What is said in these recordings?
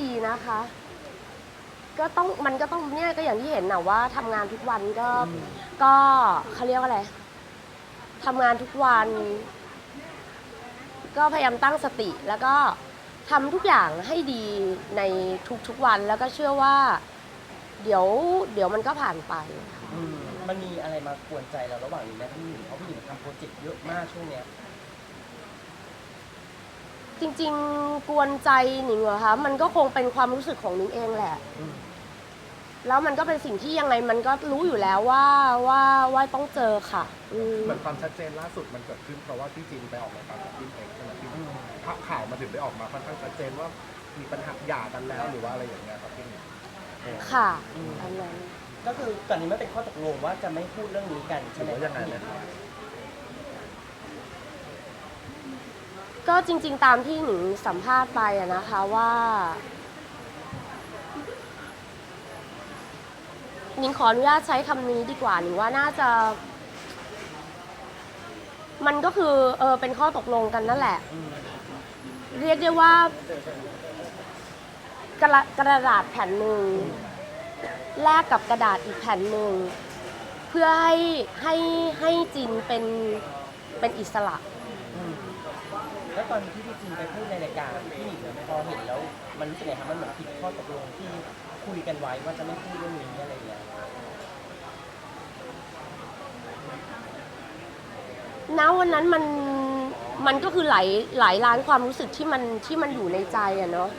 ดีนะคะ ก็ต้องมันก็ต้องเนี่ยก็อย่างที่เห็นนะว่าทำงานทุกวันก็ ก็เขาเรียกว่าอะไรทำงานทุกวัน ก็พยายามตั้งสติแล้วก็ทำทุกอย่างให้ดีในทุกๆวันแล้วก็เชื่อว่า เดี๋ยว เดี๋ยวมันก็ผ่านไปค่ะอืมมันมีอะไรมากวนใจเราระหว่างนี้ไหมพี่หนิงเพราะพี่หนิงทำโปรเจกต์เยอะมากช่วงเนี้ย จริง ๆ กวนใจหนิงเหรอคะมันก็คงเป็นความรู้สึกของหนิงเองแหละ อืม แล้วมันก็เป็นสิ่งที่ยังไงมันก็รู้อยู่แล้วว่าว่าว่าต้องเจอค่ะอืมเหมือนความชัดเจนล่าสุดมันเกิดขึ้นเพราะว่าพี่จินไปออกรายการกับพี่เอกใช่ไหมพี่ภาพข่าวมาถึงได้ออกมาค่อนข้างชัดเจนว่ามีปัญหาหย่ากันแล้วหรือว่าอะไรอย่างเงี้ยครับพี่หนิงค่ะอืม อันนั้น ก็คือตอนนี้ไม่เป็นข้อตกลงว่าจะไม่พูดเรื่องนี้กันหใช่รือไหมว่ายังไงพี่หนินะงครับ ก็จริง ๆ ตามที่หนิงสัมภาษณ์ไปอะนะคะว่าหนิงขออนุญาตใช้คำนี้ดีกว่าหนิงว่าน่าจะ มันก็คือเออเป็นข้อตกลงกันนั่นแหละ เรียกได้ว่ากระกระดาษแผ่นหนึ่งแลกกับกระดาษอีกแผ่นหนึ่งเพื่อให้ให้ให้จินเป็นเป็นอิสระ แล้วตอนที่พี่จินไปพูดในรายการพี่หนิงเนี่ยพอเห็นแล้ว มันรู้สึกไงครับมันเหมือนผิดข้อตกลงที่คุยกันไว้ว่าจะไม่พูดเรื่องนี้อะไรอย่างเงี้ยณวันนั้นมันมันก็คือหลายหลายล้านความรู้สึกที่มันที่มันอยู่ในใจอะเนาะ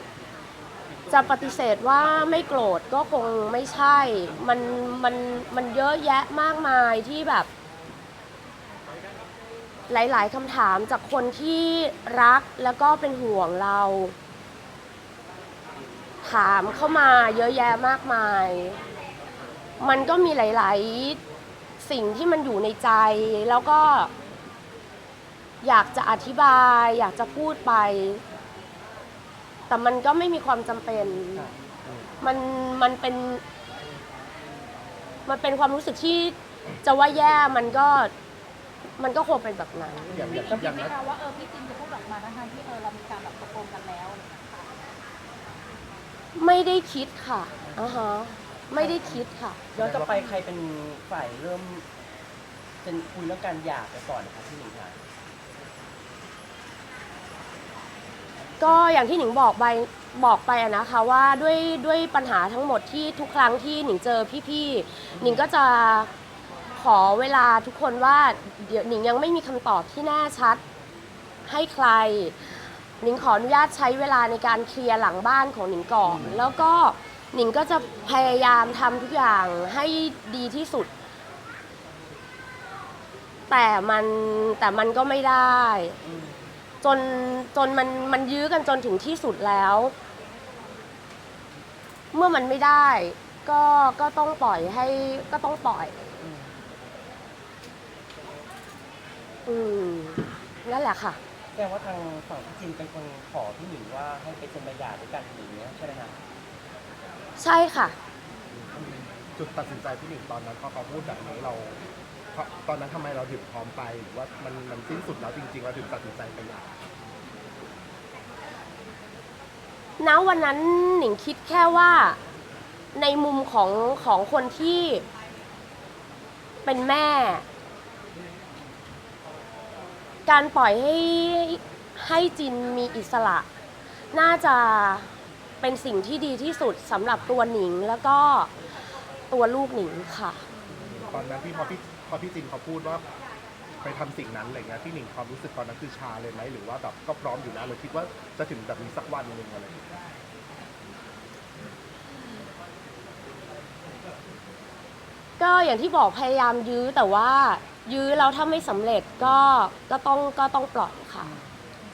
จะปฏิเสธว่าไม่โกรธก็คงไม่ใช่ มันมันมันเยอะแยะมากมายที่แบบ หลายๆคำถามจากคนที่รักแล้วก็เป็นห่วงเรา ถามเข้ามาเยอะแยะมากมาย มันก็มีหลาย ๆ สิ่งที่มันอยู่ในใจ แล้วก็ อยากจะอธิบาย อยากจะพูดไป แต่มันก็ไม่มีความจำเป็น มันมันเป็น มันเป็นความรู้สึกที่จะว่าแย่มันก็ มันก็คงเป็นแบบนั้น อย่างอย่างคิดอย่างไหมนั้นคะว่าเออพี่จินจะพูดออกมาทั้งๆที่เออเรามีการแบบตกลงกันแล้วอะไรอย่างเงี้ยค่ะไม่ได้คิดค่ะอ่าฮะไม่ได้คิดค่ะ ย้อนกลับไปใครเป็นฝ่ายเริ่ม เป็นคุยเรื่องการหย่าไปก่อนนะครับพี่หนิงคะก็อย่างที่หนิงบอกไปบอกไปอะนะคะว่าด้วยด้วยปัญหาทั้งหมดที่ทุกครั้งที่หนิงเจอพี่ๆหนิงก็จะ ขอเวลาทุกคนว่าเดี๋ยวหนิงยังไม่มีคำตอบที่แน่ชัดให้ใคร หนิงขออนุญาตใช้เวลาในการเคลียร์หลังบ้านของหนิงก่อนแล้วก็หนิงก็จะพยายามทำทุกอย่างให้ดีที่สุด แต่มันแต่มันก็ไม่ได้อืมจนจนมันมันยื้อกันจนถึงที่สุดแล้ว เมื่อมันไม่ได้ ก็ก็ต้องปล่อยให้ก็ต้องปล่อย อืม อืมนั่นแหละค่ะ แสดงว่าทางฝั่งพี่จินเป็นคนขอพี่หนิงว่าให้ไปเซ็นใบหย่าด้วยกันอย่างเงี้ยใช่ไหมคะใช่ค่ะ จุดตัดสินใจพี่หนิงตอนนั้นพอเขาพูดแบบนี้เราเพราะตอนนั้นทำไมเราถึงพร้อมไปหรือว่ามันมันสิ้นสุดแล้วจริงๆเราถึงตัดสินใจไปหย่าณวันนั้นหนิงคิดแค่ว่าในมุมของของคนที่เป็นแม่ การปล่อยให้ให้จินมีอิสระ น่าจะเป็นสิ่งที่ดีที่สุดสำหรับตัวหนิงแล้วก็ตัวลูกหนิงค่ะ ตอนนั้นที่พอพี่พอพี่จินเขาพูดว่าไปทำสิ่งนั้นอะไรเงี้ยพี่หนิงความรู้สึกตอนนั้นคือชาเลยไหมหรือว่าแบบก็พร้อมอยู่นะหรือคิดว่าจะถึงแบบมีสักวันหนึ่งอะไรอย่างเงี้ย ก็อย่างที่บอกพยายามยื้อแต่ว่า ยื้อแล้วถ้าไม่สำเร็จก็ก็ต้องก็ต้องปล่อยค่ะ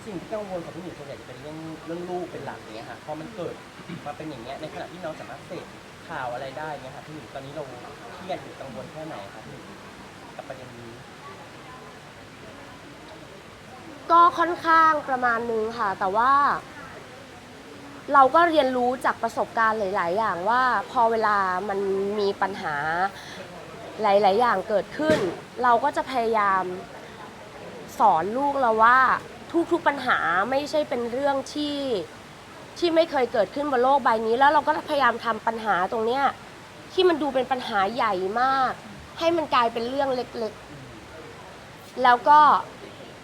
สิ่งที่กังวลของพี่หนิงส่วนใหญ่จะเป็นเรื่องเรื่องลูกเป็นหลักอย่างเงี้ยค่ะพอมันเกิดมาเป็นอย่างเงี้ยในขณะที่เราสามารถเสพข่าวอะไรได้เงี้ยค่ะพี่หนิงตอนนี้เราเครียดหรือกังวลแค่ไหนคะพี่หนิงกับประเด็นนี้ก็ค่อนข้างประมาณนึงค่ะ แต่ว่า เราก็เรียนรู้จากประสบการณ์หลาย ๆ อย่างว่า พอเวลามันมีปัญหา หลาย ๆ อย่างเกิดขึ้น เราก็จะพยายามสอนลูกเราว่าทุก ๆ ปัญหาไม่ใช่เป็นเรื่องที่ที่ไม่เคยเกิดขึ้นบนโลกใบนี้ แล้วเราก็พยายามทำปัญหาตรงเนี้ยที่มันดูเป็นปัญหาใหญ่มาก ให้มันกลายเป็นเรื่องเล็ก ๆ แล้วก็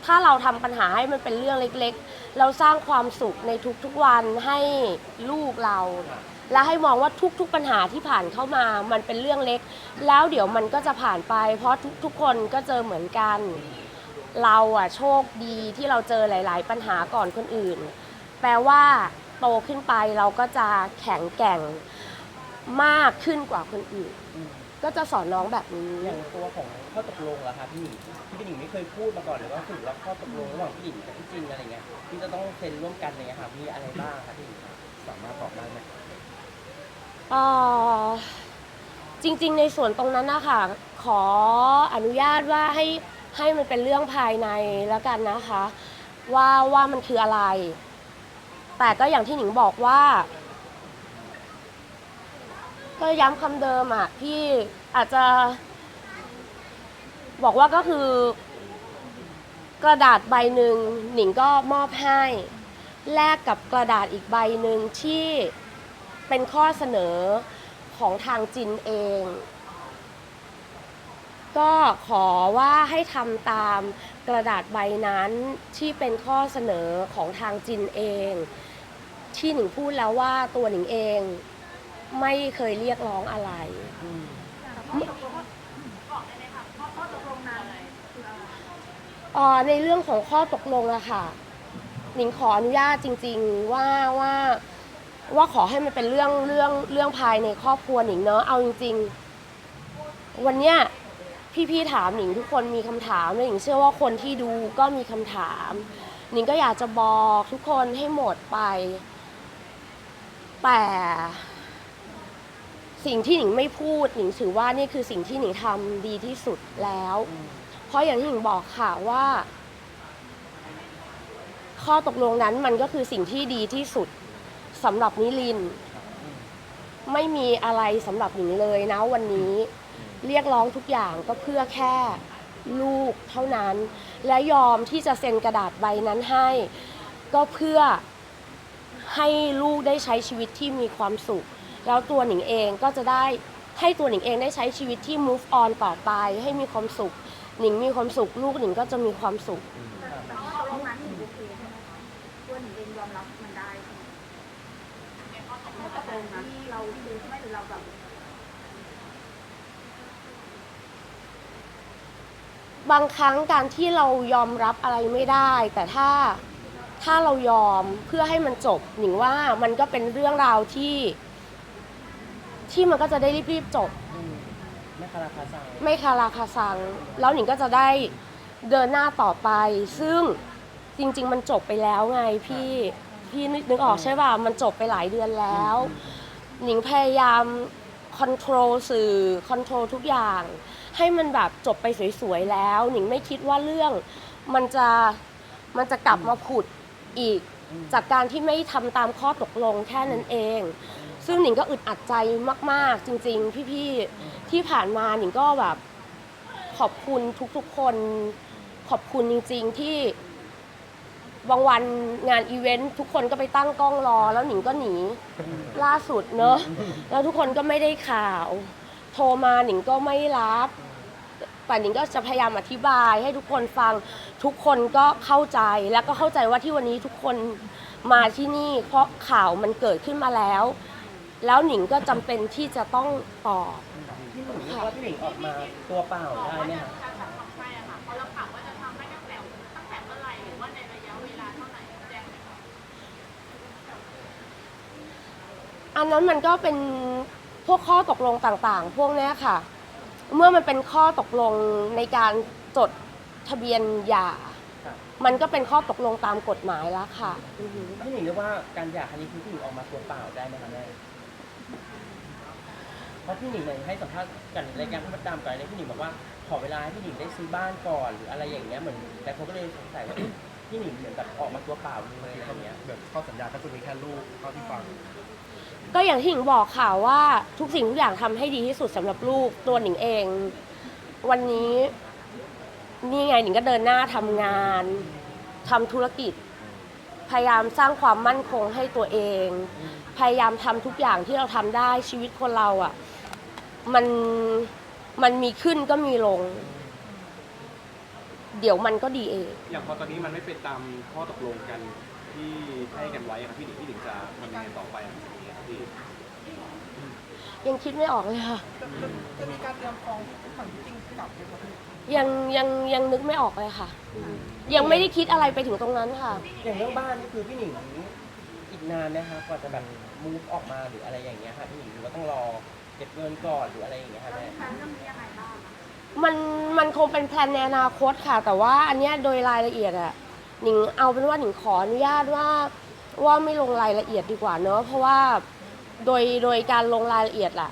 ถ้าเราทำปัญหาให้มันเป็นเรื่องเล็ก ๆ เราสร้างความสุขในทุก ๆ วันให้ลูกเรา และให้มองว่าทุกๆปัญหาที่ผ่านเข้ามา มันเป็นเรื่องเล็ก แล้วเดี๋ยวมันก็จะผ่านไป เพราะทุกๆคนก็เจอเหมือนกัน เราอะโชคดีที่เราเจอหลาย ๆ ปัญหาก่อนคนอื่น แปลว่าโตขึ้นไปเราก็จะแข็งแกร่งมากขึ้นกว่าคนอื่น ก็จะสอนน้องแบบนี้ อย่างตัวของข้อตกลงเหรอคะพี่หนิงที่พี่หนิงไม่เคยพูดมาก่อนเลยว่าสรุปแล้วข้อตกลงระหว่างพี่หนิงกับพี่จินอะไรเงี้ยที่จะต้องเซ็นร่วมกันอะไรเงี้ยค่ะมีอะไรบ้างคะพี่หนิงสามารถบอกได้ไหม เอ่อจริงๆ ในส่วนตรงนั้นนะคะขออนุญาตว่าให้ให้มันเป็นเรื่องภายในแล้วกันนะคะ ว่าว่ามันคืออะไร แต่ก็อย่างที่หนิงบอกว่า ก็ย้ำคำเดิมอะพี่อาจจะ บอกว่าก็คือกระดาษใบหนึ่งหนิงก็มอบให้ แลกกับกระดาษอีกใบหนึ่งที่ เป็นข้อเสนอของทางจินเอง ก็ขอว่าให้ทำตามกระดาษใบนั้นที่เป็นข้อเสนอของทางจินเอง ที่หนิงพูดแล้วว่าตัวหนิงเองไม่เคยเรียกร้องอะไรอืมอ่อในเรื่องของข้อตกลงอะค่ะหนิงขออนุญาตจริง ๆว่าว่า ว่าขอให้มันเป็นเรื่องเรื่องเรื่องภายในครอบครัวหนิงเนอะเอาจริง ๆ วันเนี้ยพี่ๆถามหนิงทุกคนมีคำถามและหนิงเชื่อว่าคนที่ดูก็มีคำถามหนิงก็อยากจะบอกทุกคนให้หมดไป แต่สิ่งที่หนิงไม่พูดหนิงถือว่านี่คือสิ่งที่หนิงทำดีที่สุดแล้ว เพราะอย่างที่หญิงบอกค่ะว่า ข้อตกลงนั้นมันก็คือสิ่งที่ดีที่สุด สำหรับนิลินทร์ไม่มีอะไรสำหรับหญิงเลยนะวันนี้ เรียกร้องทุกอย่างก็เพื่อแค่ลูกเท่านั้น และยอมที่จะเซ็นกระดาษใบนั้นให้ ก็เพื่อให้ลูกได้ใช้ชีวิตที่มีความสุข แล้วตัวหนิงเองก็จะได้ให้ตัวหนิงเองได้ใช้ชีวิตที่ move on ต่อไป ให้มีความสุข หนิงมีความสุข ลูกหนิงก็จะมีความสุขแต่ข้อตกลงนั้นหนูโอเคใช่ไหมคะตัวหนูเองยอมรับมันได้ใช่ไหมในข้อ ตกลงนั้นเราคือใช่ไหมหรือเราแบบบางครั้งการที่เรายอมรับอะไรไม่ได้ แต่ถ้าถ้าเรายอมเพื่อให้มันจบหนิงว่ามันก็เป็นเรื่องราวที่ ที่มันก็จะได้รีบๆจบ อืมไม่คาราคาซังไม่คาราคาซัง แล้วหนิงก็จะได้เดินหน้าต่อไป ซึ่งจริง ๆ มันจบไปแล้วไงพี่ พี่นึกนึกออกใช่ป่ะมันจบไปหลายเดือนแล้ว หนิงพยายามคอนโทรลสื่อคอนโทรลทุกอย่าง ให้มันแบบจบไปสวยๆแล้ว หนิงไม่คิดว่าเรื่อง มันจะมันจะกลับมาผุดอีก จากการที่ไม่ทำตามข้อตกลงแค่นั้นเอง ซึ่งหนิงก็อึดอัดใจมาก ๆ จริง ๆ พี่ๆที่ผ่านมาหนิงก็แบบ ขอบคุณทุกๆคน ขอบคุณจริง ๆ ที่ บางวันงานอีเวนต์ทุกคนก็ไปตั้งกล้องรอ แล้วหนิงก็หนีล่าสุดเนอะแล้วทุกคนก็ไม่ได้ข่าว โทรมาหนิงก็ไม่รับแต่หนิงก็จะพยายามอธิบายให้ทุกคนฟังทุกคนก็เข้าใจแล้วก็เข้าใจว่าที่วันนี้ทุกคนมาที่นี่ เพราะข่าวมันเกิดขึ้นมาแล้ว แล้วหนิงก็จำเป็นที่จะต้องตอบ พี่หนิงเรียกว่าพี่หนิงออกมาตัวเปล่าได้ไหมคะ อันนั้นมันก็เป็นพวกข้อตกลงต่างๆ พวกเนี้ยค่ะ เมื่อมันเป็นข้อตกลงในการจดทะเบียนหย่าค่ะมันก็เป็นข้อตกลงตามกฎหมายแล้วค่ะอือหือ พี่หนิงเรียกว่าการหย่าครั้งนี้คือพี่หนิงออกมาตัวเปล่าได้ไหมคะแม่เพราะพี่หนิงเนี่ยให้สัมภาษณ์กันรายการพี่มดดำก่อนเนี่ยพี่หนิงบอกว่าขอเวลาให้พี่หนิงได้ซื้อบ้านก่อนหรืออะไรอย่างเงี้ยเหมือนแต่เขาก็เลยสงสัยว่าเอ๊ะพี่หนิงเหมือนแบบออกมาตัวเปล่าเลยอะไรอย่างเงี้ย แบบข้อสัญญาก็จะมีแค่ลูกเท่าที่ฟัง ก็อย่างที่หนิงบอกค่ะว่าทุกสิ่งทุกอย่างทำให้ดีที่สุดสำหรับลูกตัวหนิงเอง วันนี้นี่ไงหนิงก็เดินหน้าทำงานทำธุรกิจ พยายามสร้างความมั่นคงให้ตัวเอง พยายามทำทุกอย่างที่เราทำได้ชีวิตคนเราอะ่ะ มันมันมีขึ้นก็มีลง เดี๋ยวมันก็ดีเอง อย่างพอตอนนี้มันไม่เป็นตามข้อตกลงกันที่ให้กันไว้อะครับพี่หนิงพี่หนิงจะทำยังไงต่อไป พี่ยังคิดไม่ออกเลยค่ะ จะมีการเตรียมฟ้องฝั่งที่จริงกลับไหมครับพี่ยังยังยังนึกไม่ออกเลยค่ะ ยังไม่ได้คิดอะไรไปถึงตรงนั้นค่ะ อย่างเรื่องบ้านนี่คือพี่หนิงอีกนานนะคะกว่าจะแบบมูฟออกมาหรืออะไรอย่างเงี้ยค่ะพี่หนิงหรือว่าต้องรอเก็บเงินก่อนหรืออะไรอย่างเงี้ยค่ะเราแม่มีแผนเรื่องนี้ยังไงบ้างอะมันมันคงเป็นแพลนในอนาคตค่ะ แต่ว่าอันเนี้ยโดยรายละเอียดอะหนิงเอาเป็นว่าหนิงขออนุญาตว่าว่าไม่ลงรายละเอียดดีกว่าเนอะเพราะว่า โดยโดยการลงรายละเอียดล่ะ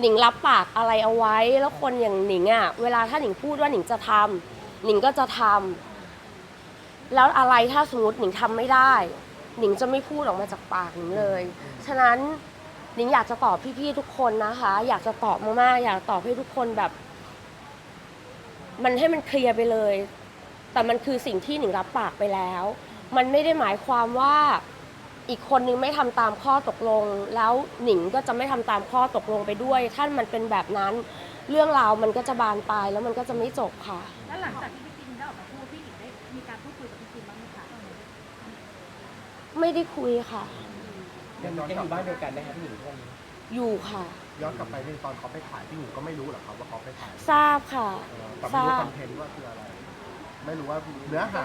หนิงรับปากอะไรเอาไว้ แล้วคนอย่างหนิงอะเวลาถ้าหนิงพูดว่าหนิงจะทำหนิงก็จะทำแล้วอะไรถ้าสมมติหนิงทำไม่ได้ หนิงจะไม่พูดออกมาจากปากหนิงเลย ฉะนั้นหนิงอยากจะตอบพี่ๆทุกคนนะคะ อยากจะตอบมากๆอยากตอบให้ทุกคนแบบ มันให้มันเคลียร์ไปเลย แต่มันคือสิ่งที่หนิงรับปากไปแล้ว มันไม่ได้หมายความว่า อีกคนนึงไม่ทำตามข้อตกลง แล้วหนิงก็จะไม่ทำตามข้อตกลงไปด้วย ถ้ามันเป็นแบบนั้น เรื่องราวมันก็จะบานปลายแล้วมันก็จะไม่จบค่ะ แล้วหลังจากที่พี่จินได้ออกมาพูดพี่หญิงได้มีการพูดคุยกับพี่จินบ้างไหมคะไม่ได้คุยค่ะยังยังอยู่บ้านเดียวกันไหมคะพี่หนิงทุกวันนี้อยู่ค่ะ ย้อนกลับไปนี่ตอนเขาไปถ่ายพี่หนิงก็ไม่รู้หรอกครับว่าเขาไปถ่ายทราบค่ะเออแต่ไม่รู้ทราบคอนเทนต์ว่าคืออะไร ไม่รู้ว่าเนื้อหา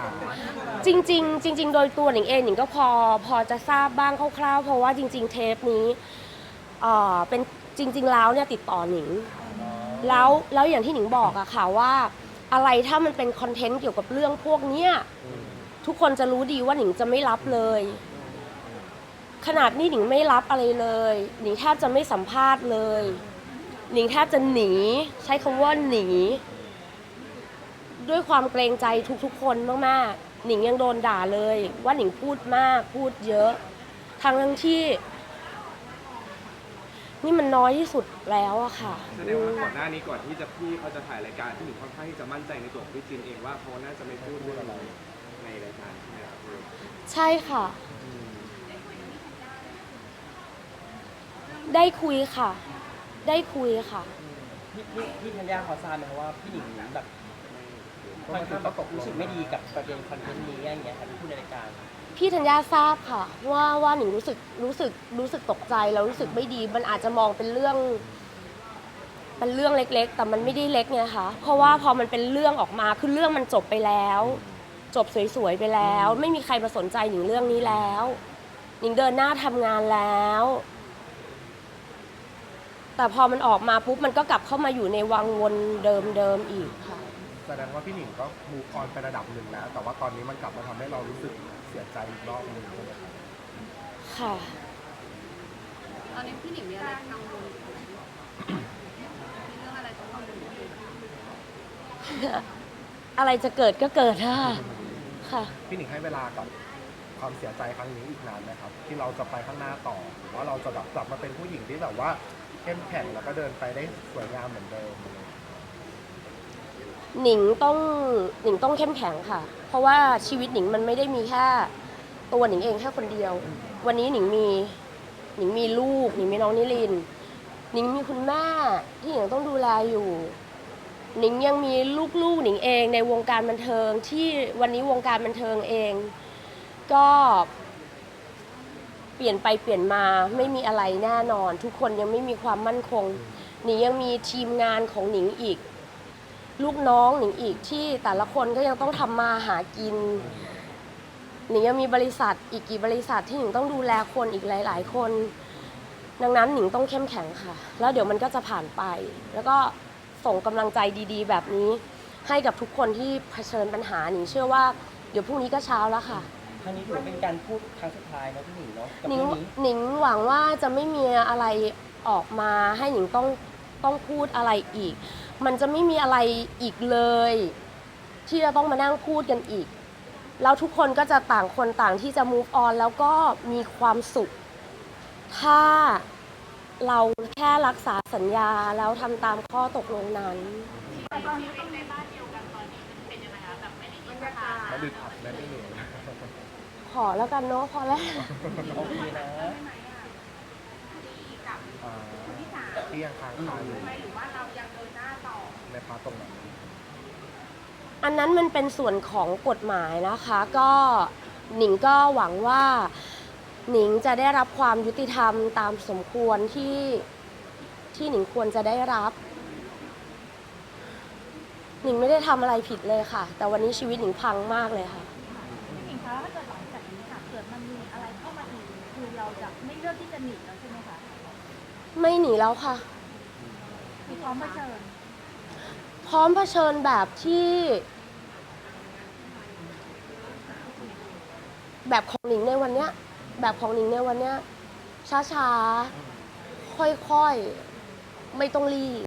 จริง ๆ จริง ๆ โดยตัวหนิงเองหนิงก็พอพอจะทราบบ้างคร่าวๆ เพราะว่าจริง ๆ เทปนี้เอ่อเป็นจริง ๆ แล้วเนี่ยติดต่อหนิง แล้วแล้วอย่างที่หนิงบอกอะค่ะว่า อะไรถ้ามันเป็นคอนเทนต์เกี่ยวกับเรื่องพวกเนี้ยทุกคนจะรู้ดีว่าหนิงจะไม่รับเลย ขนาดนี้หนิงไม่รับอะไรเลยหนิงแทบจะไม่สัมภาษณ์เลยหนิงแทบจะหนี ใช้คำว่าหนี ด้วยความเกรงใจทุกๆ คนมากๆหนิงยังโดนด่าเลย ว่าหนิงพูดมากพูดเยอะทั้งทั้งๆที่ นี่มันน้อยที่สุดแล้วอะค่ะ แสดงว่าก่อนหน้านี้ก่อนที่จะพี่เขาจะถ่ายรายการพี่หนิงค่อนข้างที่จะมั่นใจในตัวของพี่จินเองว่าเขาน่าจะไม่พูดเรื่องอะไรในรายการใช่ไหมครับพี่ใช่ค่ะ ได้คุยค่ะ ได้คุยค่ะ พี่พี่พี่ธัญญาขอทราบไหมคะว่าพี่หนิงแบบก็ค่อน มันคืข้าองต้องตกลรู้สึกไม่ดีกับประเด็นคอนเทนต์นี้อย่างเงี้ยค่ะที่พูดในรายการ พี่ธัญญาทราบค่ะ ว่าว่าหนิงรู้สึกรู้สึกรู้สึกตกใจแล้วรู้สึกไม่ดี มันอาจจะมองเป็นเรื่อง เป็นเรื่องเล็กๆ แต่มันไม่ได้เล็กไงคะเพราะว่าพอมันเป็นเรื่องออกมาคือเรื่องมันจบไปแล้ว จบสวยๆไปแล้ว ไม่มีใครมาสนใจหนิงเรื่องนี้แล้วหนิงเดินหน้าทำงานแล้ว แต่พอมันออกมาปุ๊บมันก็กลับเข้ามาอยู่ในวังวนเดิมๆอีกค่ะ แสดงว่าพี่หนิงก็มูฟออนไประดับหนึ่งแล้ว แต่ว่าตอนนี้มันกลับมาทำให้เรารู้สึกเสียใจอีกรอบหนึงใช่ไหมครับค่ะ ตอนนี้พี่หนิงมีอะไรกังวลอยู่ไหมมีเรื่องอะไรต้องกังวลอยู่ไหมอะไรจะเกิดก็เกิดค่ะค่ะ พี่หนิงให้เวลากับความเสียใจครั้งนี้อีกนานไหมครับ ที่เราจะไปข้างหน้าต่อหรือว่าเราจะแบบกลับมาเป็นผู้หญิงที่แบบว่าเข้มแข็งแล้วก็เดินไปได้สวยงามเหมือนเดิมอะไรอย่างเงี้ย หนิงต้องหนิงต้องเข้มแข็งค่ะ เพราะว่าชีวิตหนิงมันไม่ได้มีแค่ตัวหนิงเองแค่คนเดียว วันนี้หนิงมีหนิงมีลูกหนิงมีน้องนิลินทร์หนิงมีคุณแม่ที่หนิงต้องดูแลอยู่หนิงยังมีลูกๆหนิงเองในวงการบันเทิงที่วันนี้วงการบันเทิงเอง ก็เปลี่ยนไปเปลี่ยนมาไม่มีอะไรแน่นอน ทุกคนยังไม่มีความมั่นคงหนิงยังมีทีมงานของหนิงอีก ลูกน้องหนิงอีกที่แต่ละคนก็ยังต้องทำมาหากินหนิงยังมีบริษัทอีกกี่บริษัทที่หนิงต้องดูแลคนอีกหลาย ๆ คน ดังนั้นหนิงต้องเข้มแข็งค่ะ แล้วเดี๋ยวมันก็จะผ่านไป แล้วก็ส่งกำลังใจดี ๆ แบบนี้ ให้กับทุกคนที่เผชิญปัญหาหนิงเชื่อว่าเดี๋ยวพรุ่งนี้ก็เช้าแล้วค่ะ ครั้งนี้ถือว่าเป็นการพูดครั้งสุดท้ายเนาะพี่หนิงเนาะกับหนิงเรื่องนี้หนิงหวังว่าจะไม่มีอะไรออกมาให้หนิงต้องต้องพูดอะไรอีก มันจะไม่มีอะไรอีกเลย ที่จะต้องมานั่งพูดกันอีก แล้วทุกคนก็จะต่างคนต่างที่จะ move on แล้วก็มีความสุข ถ้าเราแค่รักษาสัญญาแล้วทำตามข้อตกลงนั้นแต่ตอนนี้ต้องในบ้านเดียวกันตอนนี้เป็นยังไงคะบรรยากาศแล้วดืดอัดแม่ไม่เหนื่อยขอแล้วกันเนาะพอแล้ว โอเคนะได้ไหมอะดีกับอ่าที่สามที่ยังค้างคาอยู่ไหมหรือว่าเรายังเดินหน้า ต่อในพาร์ทตรงนั้นอันนั้นมันเป็นส่วนของกฎหมายนะคะ ก็หนิงก็หวังว่า หนิงจะได้รับความยุติธรรมตามสมควรที่ที่หนิงควรจะได้รับ หนิงไม่ได้ทำอะไรผิดเลยค่ะ แต่วันนี้ชีวิตหนิงพังมากเลยค่ะ พี่หญิงคะถ้าเกิดหลังจากนี้ค่ะเกิดมันมีอะไรเข้ามาอีกคือเราจะไม่เลือกที่จะหนีแล้วใช่ไหมคะไม่หนีแล้วค่ะ มีพร้อมเผชิญ พร้อมเผชิญแบบที่ แบบของหนิงในวันเนี้ย แบบของหนิงในวันเนี้ย ช้าๆ ค่อยๆ ไม่ต้องรีบ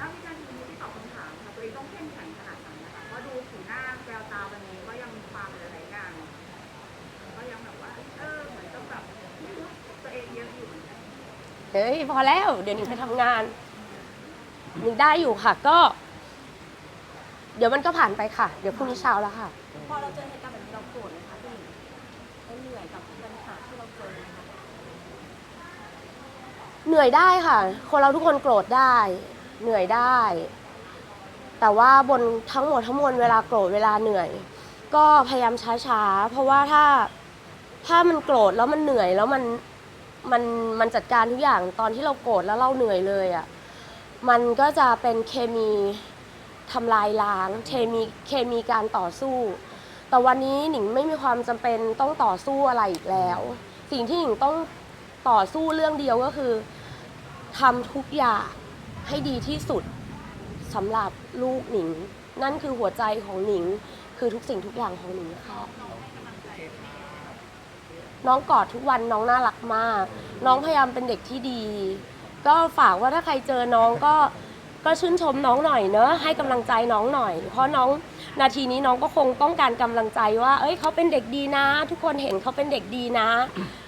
นักวิจารณ์ทีนี้ที่ตอบคำถามค่ะตัวเองต้องเข้มแข็งขนาดไหนนะคะเพราะดูสีหน้าแววตาวันนี้ก็ยังมีความหลายๆอย่างก็ยังแบบว่า เออเหมือนต้องแบบตัวเองเยอะอยู่เหมือนกันเฮ้ย พอแล้ว เดี๋ยวหนิงไปทำงานหนิงได้อยู่ค่ะก็ เดี๋ยวมันก็ผ่านไปค่ะ เดี๋ยวพรุ่งนี้เช้าแล้วค่ะ พอเราเจอเหตุการณ์แบบนี้เราโกรธไหมคะพี่หญิงเราเหนื่อยกับปัญหาที่เราเจอไหมคะเหนื่อยได้ค่ะ คนเราทุกคนโกรธได้ เหนื่อยได้ แต่ว่าบนทั้งหมดทั้งมวลเวลาโกรธเวลาเหนื่อย ก็พยายามช้าๆ เพราะว่าถ้าถ้ามันโกรธแล้วมันเหนื่อยแล้วมันมันมันจัดการทุกอย่างตอนที่เราโกรธแล้วเราเหนื่อยเลยอะ่ะ มันก็จะเป็นเคมี ทำลายล้างเคมีเคมีการต่อสู้ แต่วันนี้หนิงไม่มีความจำเป็นต้องต่อสู้อะไรอีกแล้ว สิ่งที่หนิงต้องต่อสู้เรื่องเดียวก็คือทำทุกอย่างให้ดีที่สุดสำหรับลูกหนิง นั่นคือหัวใจของหนิง คือทุกสิ่งทุกอย่างของหนิงค่ะน้องกอดทุกวันน้องน่ารักมาก น้องพยายามเป็นเด็กที่ดี ก็ฝากว่าถ้าใครเจอน้องก็ ก็ชื่นชมน้องหน่อยเนอะให้กำลังใจน้องหน่อย เพราะน้องนาทีนี้น้องก็คงต้องการกำลังใจว่า เอ้ยเขาเป็นเด็กดีนะ ทุกคนเห็นเขาเป็นเด็กดีนะ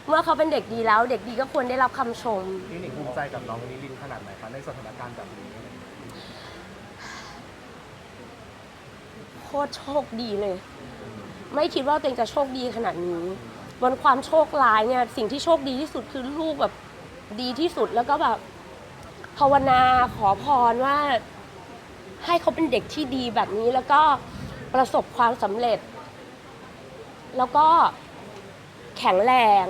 เมื่อเขาเป็นเด็กดีแล้ว เด็กดีก็ควรได้รับคำชมนี่หนิงภูมิใจกับน้องนิรินทร์ขนาดไหนคะในสถานการณ์แบบนี้โคตรโชคดีเลย ไม่คิดว่าตัวเองจะโชคดีขนาดนี้ บนความโชคร้ายเนี่ยสิ่งที่โชคดีที่สุดคือลูกแบบดีที่สุดแล้วก็แบบ ภาวนาขอพรว่าให้เขาเป็นเด็กที่ดีแบบนี้แล้วก็ประสบความสำเร็จ แล้วก็แข็งแรง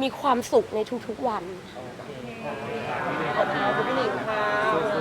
มีความสุขในทุกๆวัน ขอบคุณค่ะ